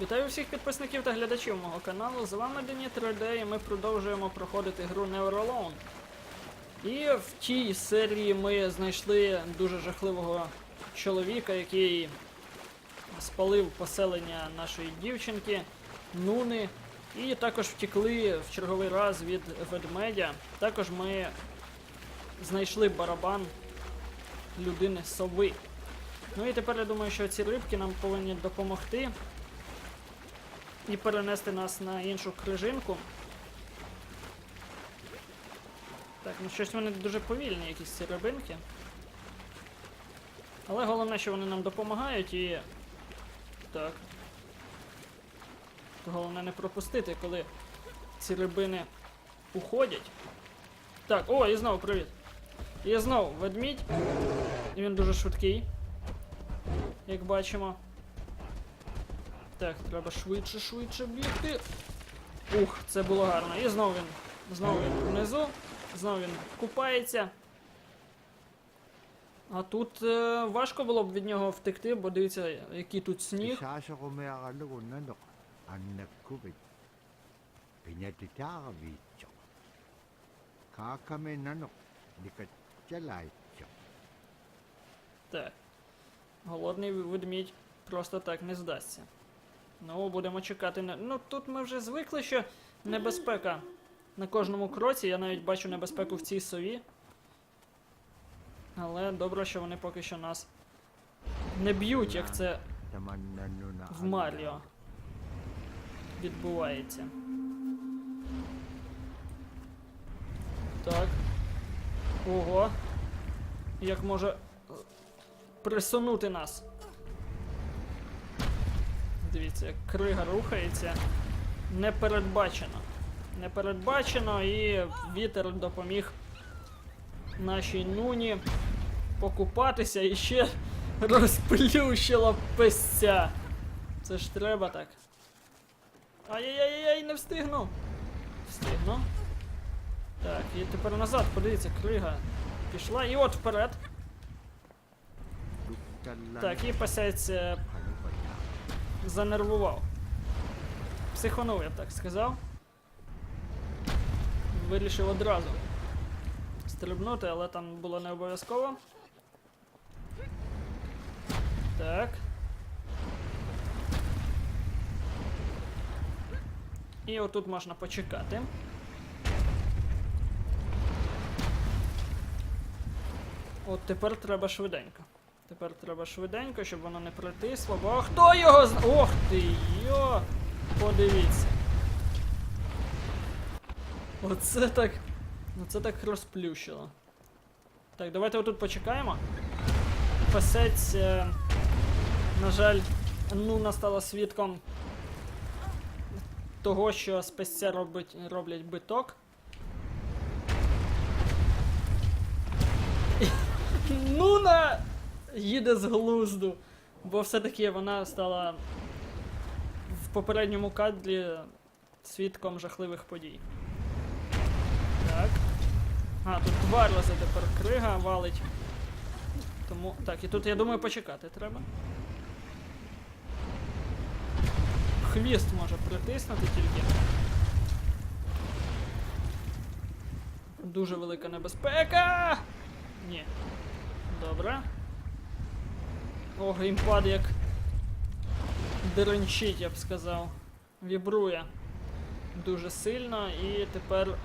Вітаю всіх підписників та глядачів мого каналу. З вами Дені 3D і ми продовжуємо проходити гру Never Alone. І в тій серії ми знайшли дуже жахливого чоловіка, який спалив поселення нашої дівчинки, Нуни. І також втекли в черговий раз від ведмедя. Також ми знайшли барабан людини сови. Ну і тепер я думаю, що ці рибки нам повинні допомогти і перенести нас на іншу крижинку. Так, ну щось вони дуже повільні, якісь ці рибинки. Але головне, що вони нам допомагають і. Так. Головне не пропустити, коли ці рибини уходять. Так, о, і знову привіт. І знову ведмідь. І він дуже швидкий. Як бачимо. Так, треба швидше, швидше бігти. Ух, це було гарно. І знову він. Знову він внизу. Знову він купається. А тут е важко було б від нього втекти, бо дивіться, який тут сніг. Так. Голодний ведмідь просто так не здасться. Ну, будемо чекати. Ну тут ми вже звикли, що небезпека на кожному кроці. Я навіть бачу небезпеку в цій сові. Але добре, що вони поки що нас не б'ють, як це в Маріо відбувається. Так. Ого. Як може присунути нас? Дивіться, крига рухається. Непередбачено. Непередбачено і вітер допоміг нашій нуні покупатися і ще розплющила песця. Це ж треба так. Ай-яй-яй, не встигну. Встигну. Так, і тепер назад, подивіться, крига пішла. І от вперед. Так, і е, занервував. Психонув, я б так сказав. Вирішив одразу стрибнути, але там було не обов'язково. Так. І отут можна почекати. От тепер треба швиденько. Тепер треба швиденько, щоб воно не притисло. Бо хто його зна. Ох ти йо! Подивіться. Оце так. Ну це так розплющило. Так, давайте отут почекаємо. Пасець, е, на жаль, Нуна стала свідком того, що з песця робить, роблять биток. Нуна їде з глузду, бо все-таки вона стала в попередньому кадрі свідком жахливих подій. Так. А, тут два рази тепер крига валить. Тому. Так, і тут, я думаю, почекати треба. Хвіст може притиснути тільки. Дуже велика небезпека. Ні. Добре. О, геймпад як деренчить, я б сказав. Вібрує дуже сильно і тепер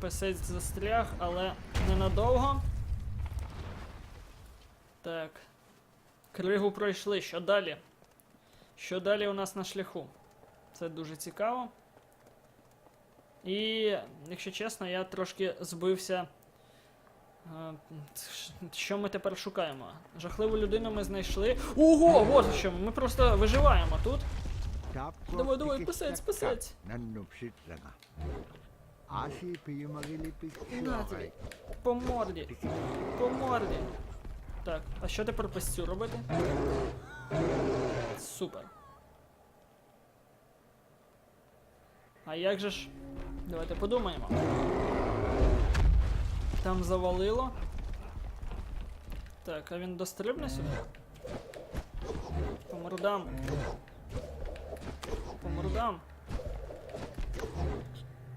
писець застряг, але ненадовго. Так. Кригу пройшли. Що далі? Що далі у нас на шляху? Це дуже цікаво. І, якщо чесно, я трошки збився. Що ми тепер шукаємо? Жахливу людину ми знайшли. Ого, от що, ми просто виживаємо тут. Давай, давай, писець, писець. Наді. По морді. По морді. Так, а що тепер пастю робити? Супер. А як же ж? Давайте подумаємо. Там завалило. Так, а він дострибне сюди? По мордам. мордам.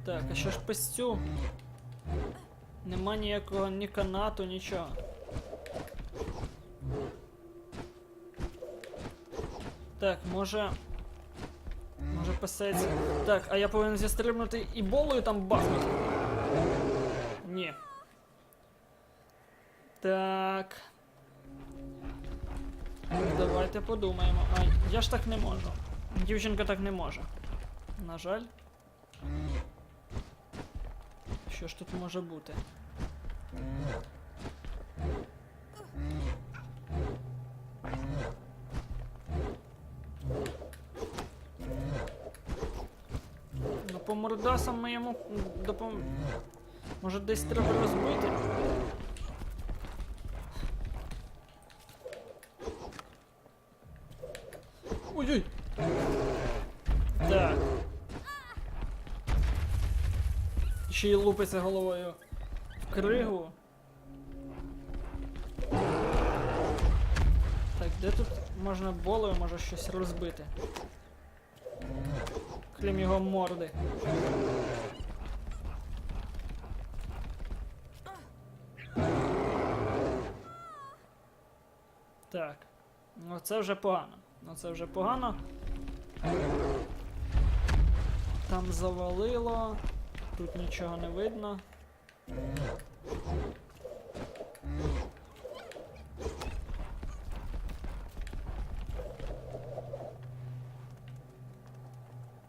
Так, а що ж пестю? Нема ніякого ні канату, нічого. Так, може. Може писець. Так, а я повинен зістрибнути і болою там бахнути. Ні. Так. Давайте подумаємо. А, я ж так не можу. Дівчинка так не може. На жаль. Що ж тут може бути? Ну, по мордасам ми йому допом... Може десь треба розбити? Ще й лупиться головою в кригу. Так, де тут можна болою може щось розбити? Крім його морди. Так. Ну це вже погано. Ну це вже погано. Там завалило. Тут нічого не видно.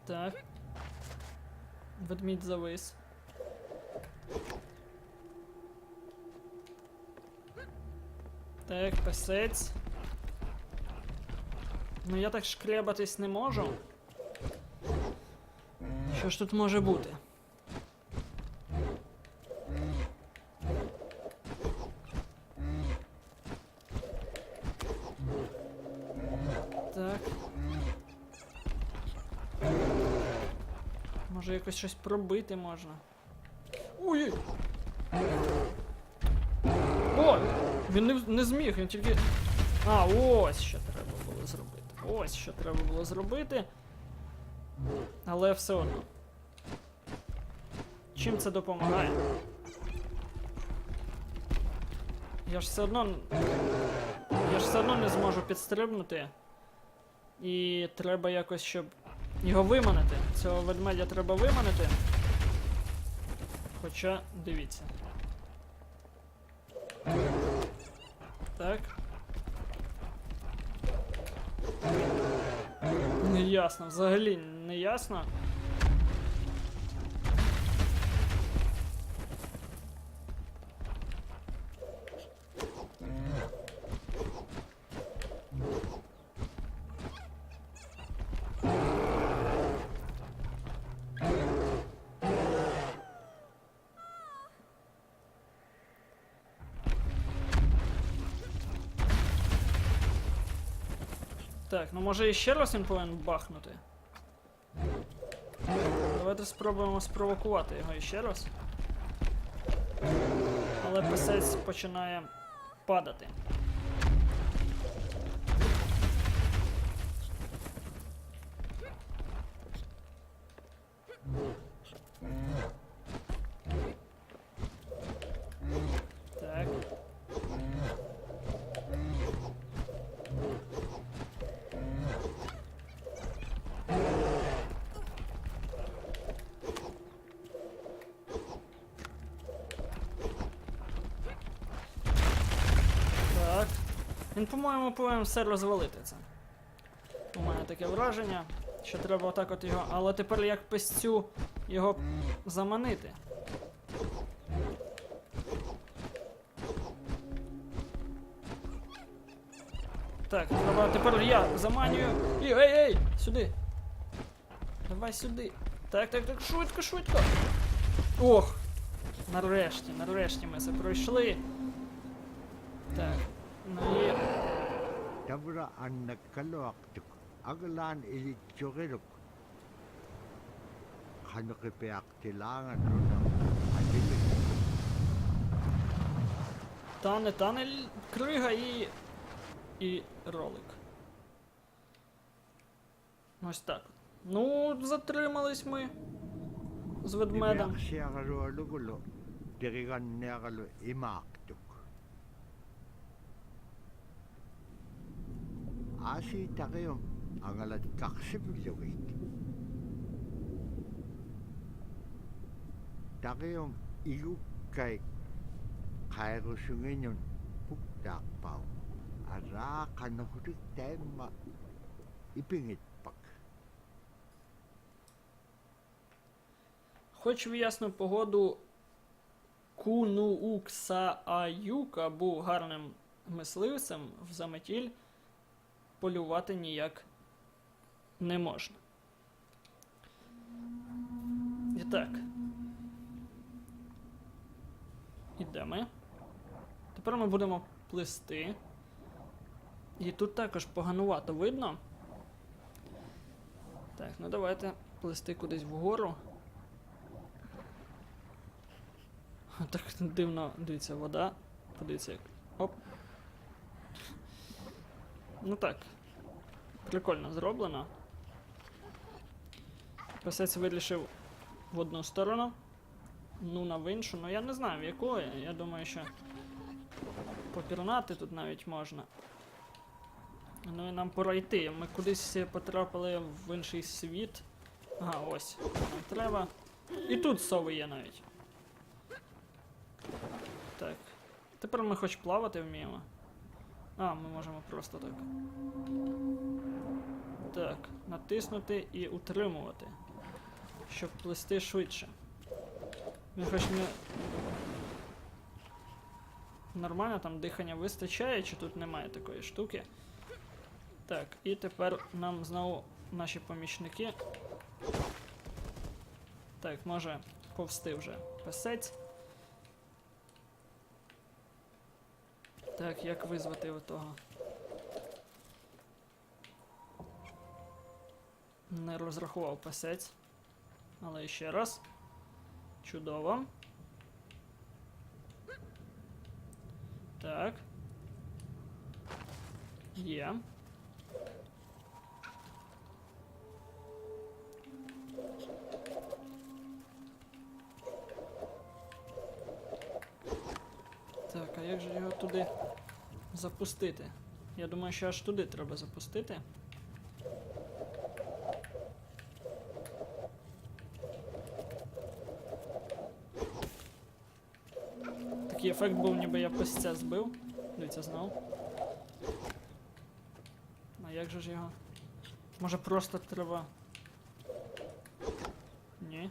Так. Ведмідь завис. Так, песець. Ну я так шкрябатись не можу. Що ж тут може бути? Так. Може якось щось пробити можна. Ой! О! Він не, не зміг, він тільки. А, ось що треба було зробити. Ось що треба було зробити. Але все одно. Чим це допомагає? Я ж все одно. Я ж все одно не зможу підстрибнути. І треба якось, щоб його виманити. Цього ведмедя треба виманити. Хоча, дивіться. Так. Не ясно, взагалі не ясно. Так, ну може ще раз він повинен бахнути. Давайте спробуємо спровокувати його іще раз. Але писець починає падати. Так. Так. Він, по-моєму, повинен все розвалити це. У мене таке враження, що треба отак от його. Але тепер як пестю його заманити. Так, треба тепер я заманюю. І ей, ей! Сюди. Давай сюди. Так, так, так, швидко, швидко. Ох! Нарешті, нарешті ми це пройшли. Так. Ну і. Tabra an nagkaluaktuk. Agalan ilitsukiluk. Kanukipiak tilangan nuna. Adilik. Тане, тане л- крига і. і ролик. Ось так. Ну, затримались ми з ведмедом. Taqium angalat kaksipillugit. Taqium igukkai qairusunginun puktaaqpau. Araa qanuhurik taimma ipingitpak. Хоч в ясну погоду Кунууксааюка був гарним мисливцем, в заметіль полювати ніяк не можна. І так. Ідемо. Тепер ми будемо плисти. І тут також поганувато видно. Так, ну давайте плисти кудись вгору. Так дивно, дивіться, вода. Подивіться як. Оп. Ну так. Прикольно зроблено. Писець вирішив в одну сторону. Ну, на в іншу. Ну я не знаю в яку. Я думаю, що попірнати тут навіть можна. Ну і нам пора йти. Ми кудись потрапили в інший світ. Ага, ось. Нам треба. І тут сови є навіть. Так. Тепер ми хоч плавати вміємо. А, ми можемо просто так. Так, натиснути і утримувати. Щоб плисти швидше. Він хоч не. Нормально там дихання вистачає, чи тут немає такої штуки. Так, і тепер нам знову наші помічники. Так, може повсти вже писець. Так, як визвати отого? Не розрахував пасець. Але ще раз. Чудово. Так. Є. Так, як же його туди запустити? Я думаю, що аж туди треба запустити. Такий ефект був, ніби я писця збив. Дивіться знов. А як же ж його? Може просто треба. Ні.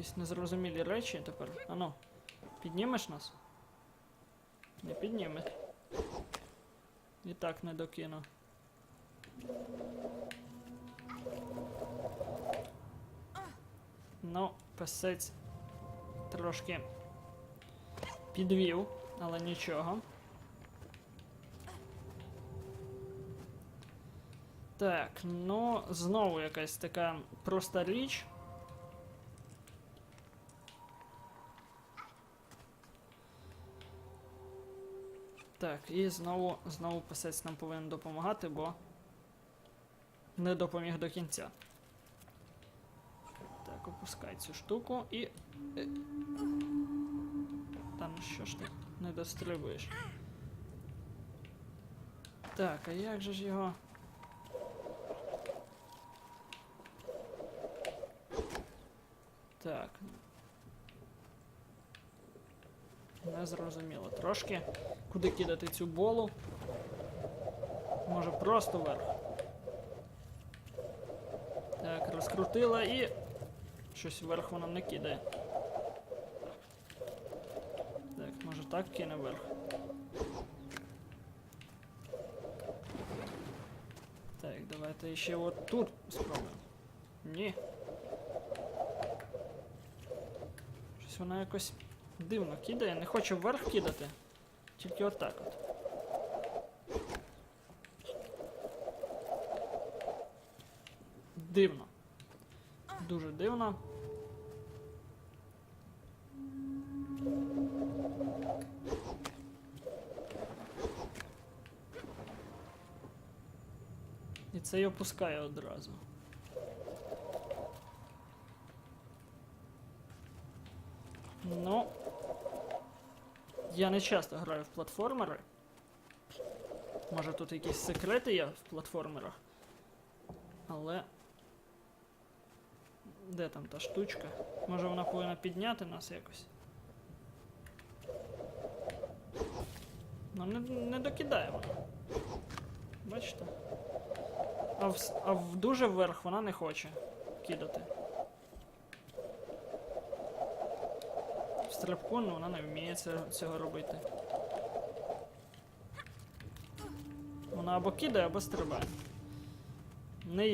Якісь незрозумілі речі тепер. Ану, піднімеш нас? Не підніме. І так не докину. Ну, писець трошки підвів, але нічого. Так, ну, знову якась така проста річ. Так, і знову, знову писець нам повинен допомагати, бо не допоміг до кінця. Так, опускай цю штуку і. е, Та ну що ж ти не дострибуєш? Так, а як же ж його. Так. Не зрозуміло трошки. Куди кидати цю болу? Може просто вверх. Так, розкрутила і. Щось вверх вона не кидає. Так, може так кине вверх. Так, давайте ще от тут спробуємо. Ні. Щось вона якось дивно кидає, не хоче вверх кидати. Тільки отак от. Дивно. Дуже дивно. І це й опускає одразу. Ну. Я не часто граю в платформери. Може тут якісь секрети є в платформерах. Але. Де там та штучка? Може вона повинна підняти нас якось? Ну не, не докидає вона. Бачите? А в, а в дуже вверх вона не хоче кидати. Стрибку ну, вона не вміє цього робити. Вона або кидає, або стрибає. Не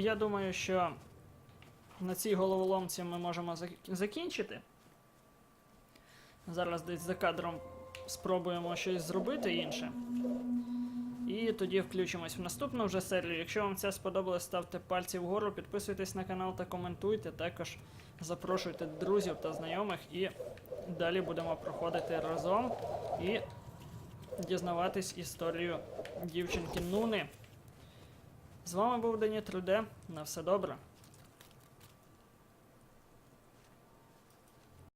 я думаю, що на цій головоломці ми можемо закінчити. Зараз десь за кадром спробуємо щось зробити інше. І тоді включимось в наступну вже серію. Якщо вам це сподобалось, ставте пальці вгору, підписуйтесь на канал та коментуйте. Також запрошуйте друзів та знайомих і далі будемо проходити разом і дізнаватись історію дівчинки Нуни. З вами був Дані 3D. На все добре.